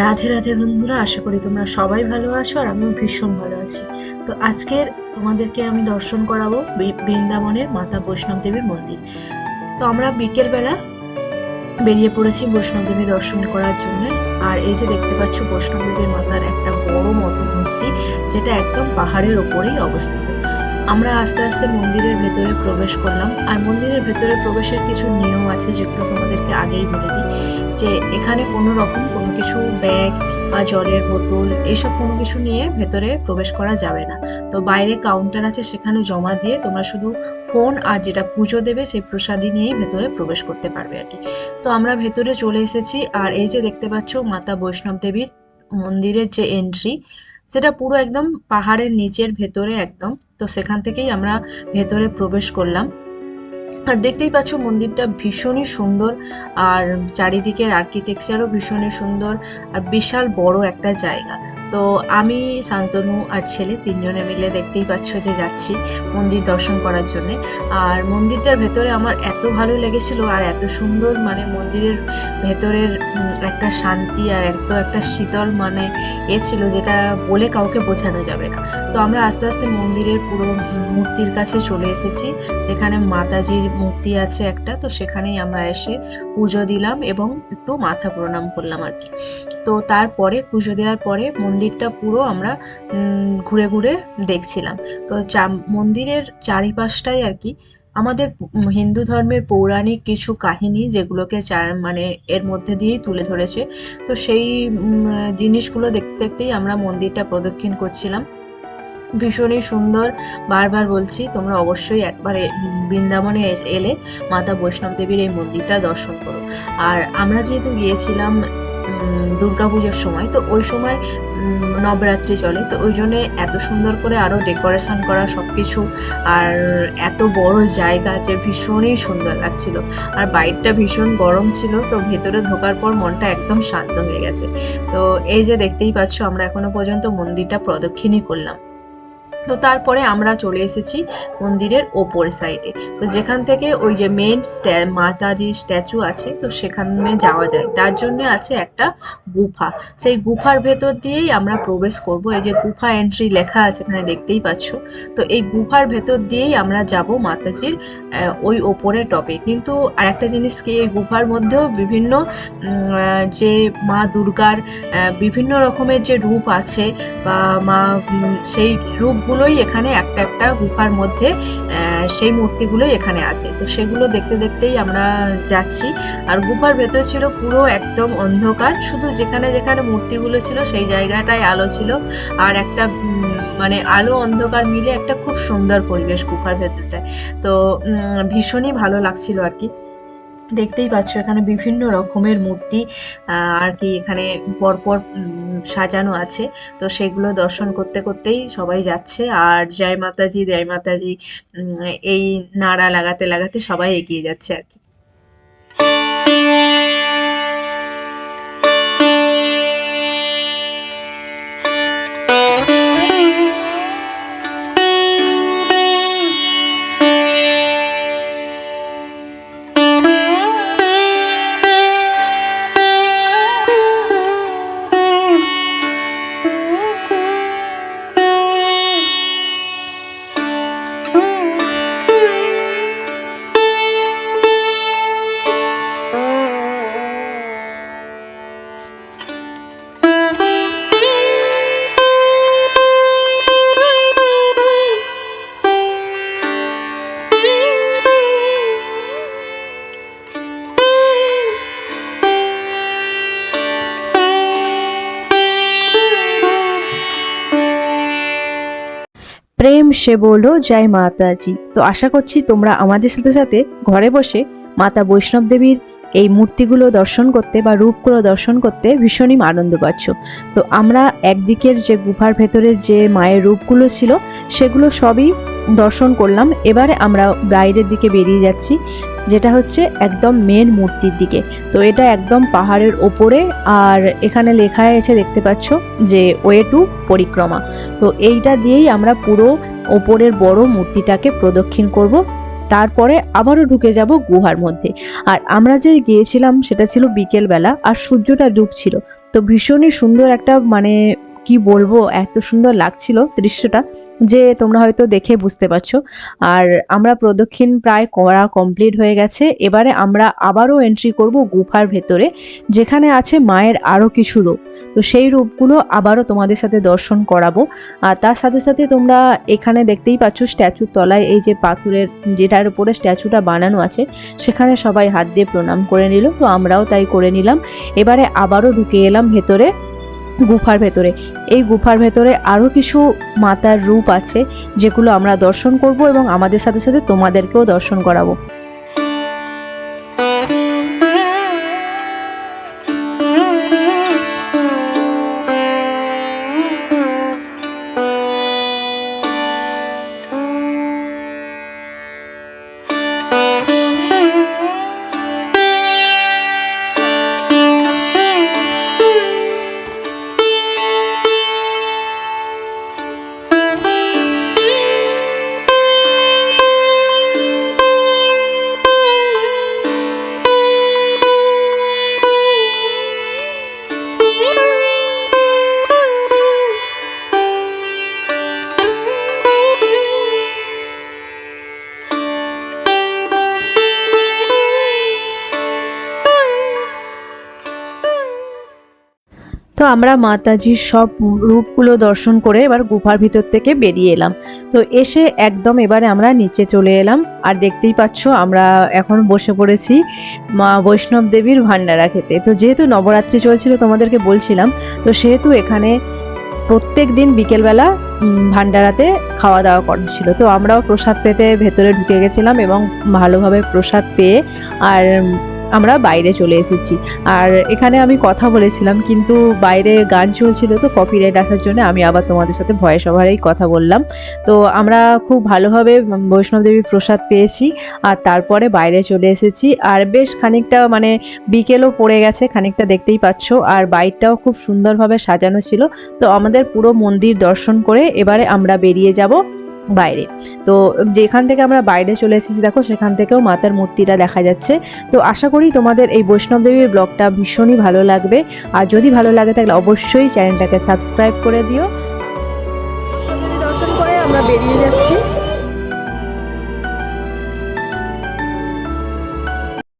রাধে রাধে বন্ধুরা, আশা করি তোমরা সবাই ভালো আছো আর আমিও ভীষণ ভালো আছি। তো আজকের তোমাদেরকে আমি দর্শন করাবো বৃন্দাবনের মাতা বৈষ্ণব দেবীর মন্দির। তো আমরা বিকেলবেলা বেরিয়ে পড়েছি বৈষ্ণব দেবী দর্শন করার জন্য। আর এই যে দেখতে পাচ্ছ বৈষ্ণব দেবীর মাতার একটা বড় মতো মূর্তি যেটা একদম পাহাড়ের ওপরেই অবস্থিত। আমরা আস্তে আস্তে মন্দিরের ভেতরে প্রবেশ করলাম। আর মন্দিরের ভেতরে প্রবেশের কিছু নিয়ম আছে, যেগুলো তোমাদেরকে আগেই বলে দিই। যে এখানে কোনো রকম কোনো কিছু ব্যাগ বা জলের বোতল এইসব কোনো কিছু নিয়ে ভেতরে প্রবেশ করা যাবে না। তো বাইরে কাউন্টার আছে, সেখানে জমা দিয়ে তোমরা শুধু ফোন আর যেটা পুজো দেবে সেই প্রসাদী নিয়েই ভেতরে প্রবেশ করতে পারবে আর কি। তো আমরা ভেতরে চলে এসেছি আর এই যে দেখতে পাচ্ছ মাতা বৈষ্ণব দেবীর মন্দিরের যে এন্ট্রি সেটা পুরো একদম পাহাড়ের নিচের ভেতরে একদম। তো সেখান থেকেই আমরা ভেতরে প্রবেশ করলাম। আর দেখতেই পাচ্ছ মন্দিরটা ভীষণই সুন্দর, আর চারিদিকের আর্কিটেকচারও ভীষণই সুন্দর, আর বিশাল বড় একটা জায়গা। তো আমি, শান্তনু আর ছেলে তিনজনে মিলে দেখতেই পাচ্ছ যে যাচ্ছি মন্দির দর্শন করার জন্যে। আর মন্দিরটার ভেতরে আমার এত ভালো লেগেছিল আর এত সুন্দর মানে মন্দিরের ভেতরের একটা শান্তি আর এত একটা শীতল মানে এ ছিল যেটা বলে কাউকে বোঝানো যাবে না। তো আমরা আস্তে আস্তে মন্দিরের পুরো মূর্তির কাছে চলে এসেছি, যেখানে মাতাজির মূর্তি আছে একটা। তো সেখানেই আমরা এসে পুজো দিলাম এবং একটু মাথা প্রণাম করলাম আর কি। তো তারপরে, পুজো দেওয়ার পরে মন্দিরটা পুরো আমরা ঘুরে ঘুরে দেখছিলাম। তো চা- মন্দিরের চারিপাশটাই আর কি, আমাদের হিন্দু ধর্মের পৌরাণিক কিছু কাহিনী যেগুলোকে মানে এর মধ্যে দিয়েই তুলে ধরেছে। তো সেই জিনিসগুলো দেখতে দেখতেই আমরা মন্দিরটা প্রদক্ষিণ করছিলাম। ভীষণই সুন্দর, বারবার বলছি, তোমরা অবশ্যই একবার বৃন্দাবনে এলে মাতা বৈষ্ণব দেবীর এই মন্দিরটা দর্শন করো। আর আমরা যেহেতু গিয়েছিলাম দুর্গাপুজোর সময়। তো ওই সময় নবরাত্রি চলে। তো ওই জন্যে এত সুন্দর করে আরও ডেকোরেশন করা সব কিছু আর এত বড় জায়গা যে ভীষণই সুন্দর লাগছিল। আর বাইরটা ভীষণ গরম ছিল, তো ভেতরে ঢোকার পর মনটা একদম শান্ত হয়ে গেছে। তো এই যে দেখতেই পাচ্ছ, আমরা এখনও পর্যন্ত মন্দিরটা প্রদক্ষিণই করলাম। তো তারপরে আমরা চলে এসেছি মন্দিরের ওপর সাইডে তো যেখান থেকে ওই যে মেন মাতাজির স্ট্যাচু আছে, তো সেখানে যাওয়া যায়। তার জন্য আছে একটা গুফা। সেই গুফার ভেতর দিয়েই আমরা প্রবেশ করব। এই যে গুফা এন্ট্রি লেখা আছে এখানে দেখতেই পাচ্ছ। তো এই গুফার ভেতর দিয়েই আমরা যাব মাতাজির ওই ওপরের টপে কিন্তু আর একটা জিনিস কি, এই গুফার মধ্যেও বিভিন্ন যে মা দুর্গার বিভিন্ন রকমের যে রূপ আছে বা মা সেই সেই রূপগুলোই এখানে একটা একটা গুফার মধ্যে সেই মূর্তিগুলোই এখানে আছে। তো সেগুলো দেখতে দেখতেই আমরা যাচ্ছি। আর গুফার ভেতর ছিল পুরো একদম অন্ধকার। শুধু যেখানে যেখানে মূর্তিগুলো ছিল সেই জায়গাটায় আলো ছিল। আর একটা মানে আলো অন্ধকার মিলে একটা খুব সুন্দর পরিবেশ গুফার ভেতরটায়। তো ভীষণই ভালো লাগছিল আর কি। দেখতেই পাচ্ছ, এখানে বিভিন্ন রকমের মূর্তি আর কি এখানে পরপর সাজানো আছে। তো সেগুলো দর্শন করতে করতেই সবাই যাচ্ছে। আর জয় মাতাজি জয় মাতাজি এই নাড়া লাগাতে লাগাতে সবাই এগিয়ে যাচ্ছে আর কি। প্রেম সে বলল জয় মাতাজি। তো আশা করছি তোমরা আমাদের সাথে সাথে ঘরে বসে মাতা বৈষ্ণব দেবীর এই মূর্তিগুলো দর্শন করতে বা রূপগুলো দর্শন করতে ভীষণই আনন্দ পাচ্ছ। তো আমরা একদিকের যে গুফার ভেতরে যে মায়ের রূপগুলো ছিল, সেগুলো সবই দর্শন করলাম। এবারে আমরা বাইরের দিকে বেরিয়ে যাচ্ছি। যেটা হচ্ছে একদম মেন মূর্তির দিকে। তো এটা একদম পাহাড়ের ওপরে, আর এখানে লেখা আছে দেখতে পাচ্ছ যে ওয়ে টু পরিক্রমা। তো এইটা দিয়েই আমরা পুরো ওপরের বড় মূর্তিটাকে প্রদক্ষিণ করব। তারপরে আবারও ঢুকে যাব গুহার মধ্যে। আর আমরা যে গিয়েছিলাম, সেটা ছিল বিকেলবেলা, আর সূর্যটা ডুবছিল। তো ভীষণই সুন্দর একটা মানে কি বলব, এত সুন্দর লাগছিল দৃশ্যটা যে তোমরা হয়তো দেখে বুঝতে পারছ। আর আমরা প্রদক্ষিণ প্রায় করা কমপ্লিট হয়ে গেছে। এবারে আমরা আবারও এন্ট্রি করব গুফার ভেতরে, যেখানে আছে মায়ের আরও কিছু রূপ। তো সেই রূপগুলো আবারও তোমাদের সাথে দর্শন করাবো। আর তার সাথে সাথে তোমরা এখানে দেখতেই পাচ্ছ স্ট্যাচুর তলায় এই যে পাথরের, যেটার উপরে স্ট্যাচুটা বানানো আছে, সেখানে সবাই হাত দিয়ে প্রণাম করে নিল। তো আমরাও তাই করে নিলাম। এবারে আবারও ঢুকে এলাম ভেতরে। গুফার ভেতরে। এই গুফার ভেতরে আরও কিছু মাতার রূপ আছে, যেগুলো আমরা দর্শন করব এবং আমাদের সাথে সাথে তোমাদেরকেও দর্শন করাবো। তো আমরা মাতাজির সব রূপগুলো দর্শন করে এবার গুফার ভিতর থেকে বেরিয়ে এলাম। তো এসে একদম এবারে আমরা নিচে চলে এলাম। আর দেখতেই পাচ্ছ, আমরা এখন বসে পড়েছি মা বৈষ্ণব দেবীর ভান্ডারা খেতে। তো যেহেতু নবরাত্রি চলছিল তোমাদেরকে বলছিলাম, তো সেহেতু এখানে প্রত্যেক দিন বিকেলবেলা ভান্ডারাতে খাওয়া দাওয়া করছিল। তো আমরাও প্রসাদ পেতে ভেতরে ঢুকে গেছিলাম এবং ভালোভাবে প্রসাদ পেয়ে, আর আমরা বাইরে চলে এসেছি। আর এখানে আমি কথা বলেছিলাম, কিন্তু বাইরে গান চলছিল তো কপিরাইট আসার জন্য আমি আবার তোমাদের সাথে ভয়েস ওভারেই কথা বললাম। তো আমরা খুব ভালোভাবে বৈষ্ণব দেবীর প্রসাদ পেয়েছি আর তারপরে বাইরে চলে এসেছি। আর বেশ খানিকটা মানে বিকেলও পড়ে গেছে, খানিকটা দেখতেই পাচ্ছ। আর বাইরটাও খুব সুন্দরভাবে সাজানো ছিল। তো আমাদের পুরো মন্দির দর্শন করে এবারে আমরা বেরিয়ে যাব। বাইরে। তো যেখান থেকে আমরা বাইরে চলে এসেছি, দেখো সেখান থেকেও মাতার মূর্তিটা দেখা যাচ্ছে। তো আশা করি তোমাদের এই বৈষ্ণব দেবীর ব্লগটা ভীষণই ভালো লাগবে। আর যদি ভালো লাগে তাহলে অবশ্যই চ্যানেলটাকে সাবস্ক্রাইব করে দিও। দর্শন করে আমরা বেরিয়ে যাচ্ছি।